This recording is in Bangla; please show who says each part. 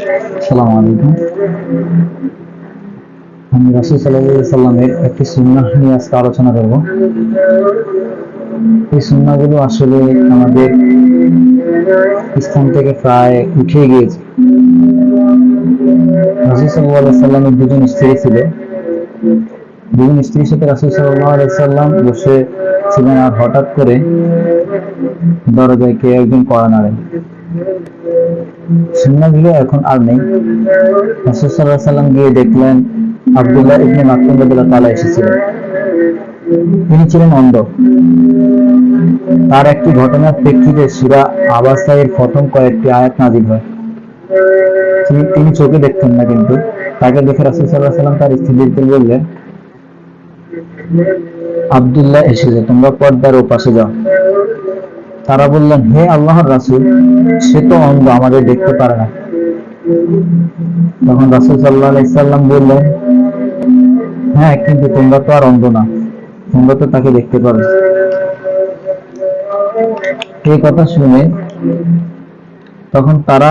Speaker 1: আসসালামু আলাইকুম। আমি রাসুল সাল্লাহ সাল্লামের একটি সুন্নাহ নিয়ে আজকে আলোচনা করব। এই সুন্নাহগুলো আসলে আমাদের স্থান থেকে প্রায় উঠে গিয়েছে। রাসুল সাল্লাহ সাল্লামের দুজন স্ত্রী ছিল। দুজন স্ত্রীর সাথে রাসুল সাল্লাহ সাল্লাম বসে ছিলেন আর হঠাৎ করে দরজায় কে একজন কড়া নাড়েন। এখন আর নেই। সাল্লাহ সাল্লাম গিয়ে দেখলেন আব্দুল্লাহ ইবনে মাকতুম তিনি ছিলেন অন্ধ। তার একটি ঘটনার প্রেক্ষিতে সূরা আবাসায়ের প্রথম কয়েকটি আয়াত নাযিল হয়। তিনি চোখে দেখতেন না কিন্তু। তাকে দেখে রাসূল আলাইহি সাল্লাম তার স্ত্রীদেরকে বললেন, আব্দুল্লাহ এসেছে, তোমরা পর্দার ওপাশে যাও। তারা বললেন, হে আল্লাহর রাসুল, সে তো অন্ধ, আমাদের দেখতে পারে না। তখন রাসুল সাল্লাহ সাল্লাম বললেন হ্যাঁ কিন্তু তোমরা তো আর অন্ধ না, তোমরা তো তাকে দেখতে পারো এই কথা শুনে তখন তারা